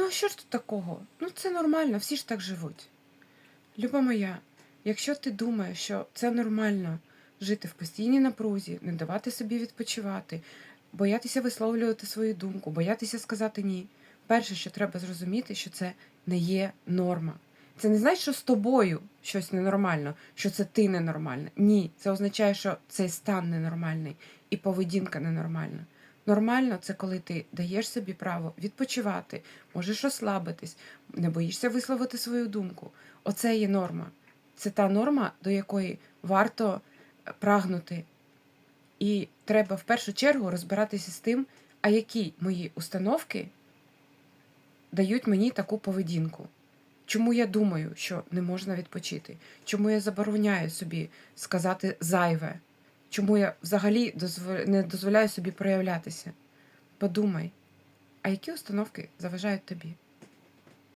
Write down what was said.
Ну, а що ж тут такого? Ну, це нормально, всі ж так живуть. Люба моя, якщо ти думаєш, що це нормально жити в постійній напрузі, не давати собі відпочивати, боятися висловлювати свою думку, боятися сказати ні. Перше, що треба зрозуміти, що це не є норма. Це не значить, що з тобою щось ненормально, що це ти ненормальна. Ні, це означає, що цей стан ненормальний і поведінка ненормальна. Нормально це коли ти даєш собі право відпочивати, можеш розслабитись, не боїшся висловити свою думку. Оце є норма. Це та норма, до якої варто е, прагнути. І треба в першу чергу розбиратися з тим, а які мої установки дають мені таку поведінку. Чому я думаю, що не можна відпочити? Чому я забороняю собі сказати зайве? Чому я взагалі не дозволяю собі проявлятися? Подумай, а які установки заважають тобі?